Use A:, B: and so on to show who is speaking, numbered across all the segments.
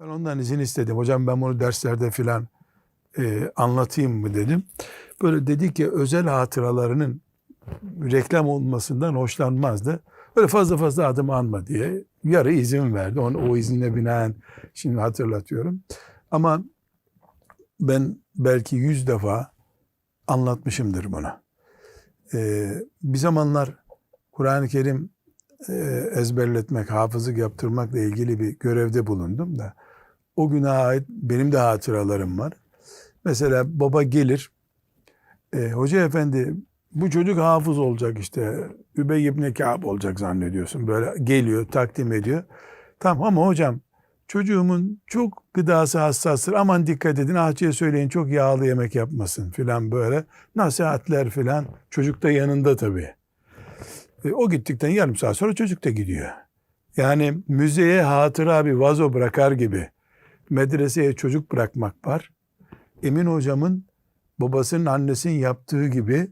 A: Ben ondan izin istedim. Hocam ben bunu derslerde filan e, anlatayım mı dedim. Böyle dedi ki özel hatıralarının reklam olmasından hoşlanmazdı. Böyle fazla fazla adım anma diye yarı izin verdi. Onu, o izinle binaen şimdi hatırlatıyorum. Ama ben belki yüz defa anlatmışımdır bunu. Ee, bir zamanlar Kur'an-ı Kerim e, ezberletmek, hafızlık yaptırmakla ilgili bir görevde bulundum da o güne ait benim de hatıralarım var. Mesela baba gelir, e, hoca efendi bu çocuk hafız olacak işte, Übey ibn Kâb olacak zannediyorsun. Böyle geliyor, takdim ediyor. Tamam ama hocam çocuğumun çok gıdası hassastır. Aman dikkat edin ahçıya söyleyin çok yağlı yemek yapmasın filan böyle. Nasihatler filan. Çocuk da yanında tabii. E, o gittikten yarım saat sonra çocuk da gidiyor. Yani müzeye hatıra bir vazo bırakar gibi medreseye çocuk bırakmak var. Emin hocamın babasının annesinin yaptığı gibi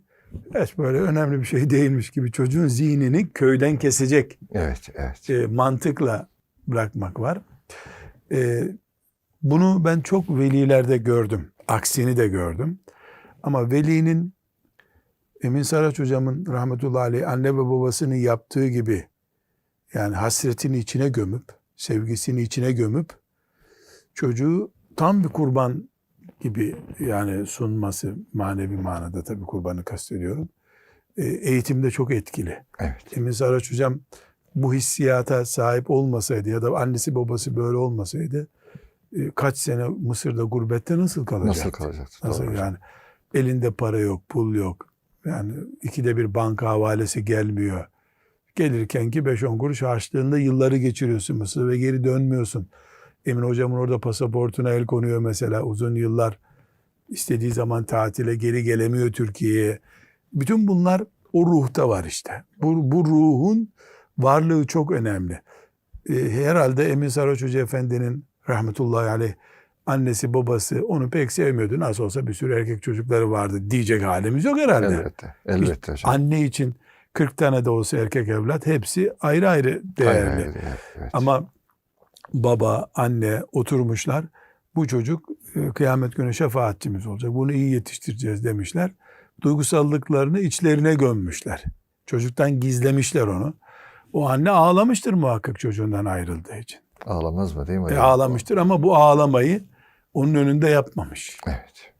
A: hiç böyle önemli bir şey değilmiş gibi çocuğun zihnini köyden kesecek
B: Evet, evet.
A: e, mantıkla bırakmak var. E, bunu ben çok velilerde gördüm. Aksini de gördüm. Ama velinin Emin Saraç hocamın rahmetullahi aleyh anne ve babasının yaptığı gibi yani hasretini içine gömüp, sevgisini içine gömüp çocuğu tam bir kurban gibi yani sunması manevi manada tabii kurbanı kastediyorum. E, eğitimde çok etkili.
B: Evet.
A: Emin Saraç hocam bu hissiyata sahip olmasaydı ya da annesi babası böyle olmasaydı e, kaç sene Mısır'da gurbette nasıl kalacaktı?
B: Nasıl kalacaktı?
A: Nasıl
B: Doğru.
A: yani elinde para yok, pul yok. Yani ikide bir banka havalesi gelmiyor. Gelirken ki 5-10 kuruş harçlığında yılları geçiriyorsun Mısır'da ve geri dönmüyorsun. Emin hocamın orada pasaportuna el konuyor mesela uzun yıllar. istediği zaman tatile geri gelemiyor Türkiye'ye. Bütün bunlar o ruhta var işte. Bu, bu ruhun varlığı çok önemli. Ee, herhalde Emin Saraç Hoca Efendi'nin rahmetullahi aleyh annesi babası onu pek sevmiyordu. Nasıl olsa bir sürü erkek çocukları vardı diyecek halimiz yok herhalde.
B: Elbette. Elbette hocam.
A: Anne için 40 tane de olsa erkek evlat hepsi ayrı ayrı değerli.
B: Hayır, evet, evet.
A: Ama baba, anne oturmuşlar. Bu çocuk e, kıyamet günü şefaatçimiz olacak. Bunu iyi yetiştireceğiz demişler. Duygusallıklarını içlerine gömmüşler. Çocuktan gizlemişler onu. O anne ağlamıştır muhakkak çocuğundan ayrıldığı için.
B: Ağlamaz mı değil mi?
A: E, ağlamıştır ama bu ağlamayı onun önünde yapmamış.
B: Evet.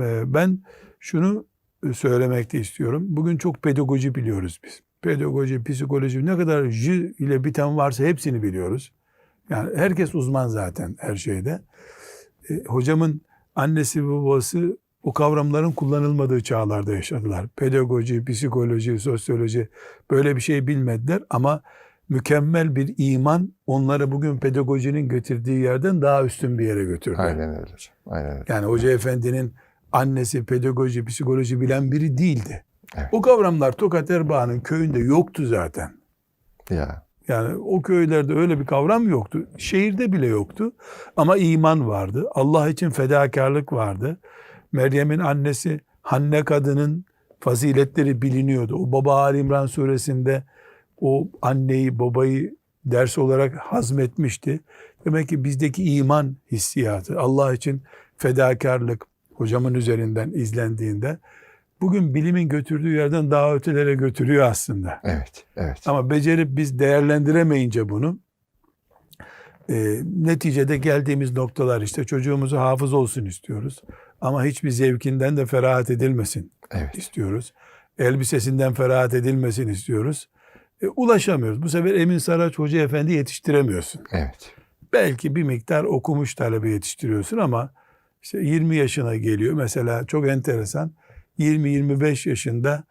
A: E, Ben şunu söylemekte istiyorum. Bugün çok pedagoji biliyoruz biz. Pedagoji, psikoloji ne kadar J ile biten varsa hepsini biliyoruz. Yani herkes uzman zaten her şeyde. E, hocamın annesi babası o kavramların kullanılmadığı çağlarda yaşadılar. Pedagoji, psikoloji, sosyoloji böyle bir şey bilmediler ama mükemmel bir iman onları bugün pedagojinin götürdüğü yerden daha üstün bir yere götürdü.
B: Aynen öyle. Aynen öyle.
A: Yani Hoca Efendi'nin annesi pedagoji, psikoloji bilen biri değildi.
B: Evet.
A: O kavramlar Tokat Erbaa'nın köyünde yoktu zaten.
B: Ya.
A: Yani o köylerde öyle bir kavram yoktu. Şehirde bile yoktu. Ama iman vardı. Allah için fedakarlık vardı. Meryem'in annesi Hanne kadının faziletleri biliniyordu. O Baba Ali İmran suresinde o anneyi babayı ders olarak hazmetmişti. Demek ki bizdeki iman hissiyatı, Allah için fedakarlık hocamın üzerinden izlendiğinde bugün bilimin götürdüğü yerden daha ötelere götürüyor aslında.
B: Evet. Evet.
A: Ama becerip biz değerlendiremeyince bunu e, neticede geldiğimiz noktalar işte çocuğumuzu hafız olsun istiyoruz. Ama hiçbir zevkinden de ferahat edilmesin
B: Evet.
A: istiyoruz. Elbisesinden ferahat edilmesin istiyoruz. E, ulaşamıyoruz. Bu sefer Emin Saraç Hoca Efendi yetiştiremiyorsun.
B: Evet.
A: Belki bir miktar okumuş talebe yetiştiriyorsun ama işte 20 yaşına geliyor. Mesela çok enteresan 20-25 yaşında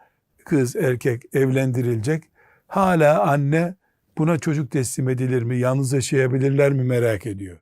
A: kız erkek evlendirilecek. Hala anne buna çocuk teslim edilir mi, yalnız yaşayabilirler mi merak ediyor.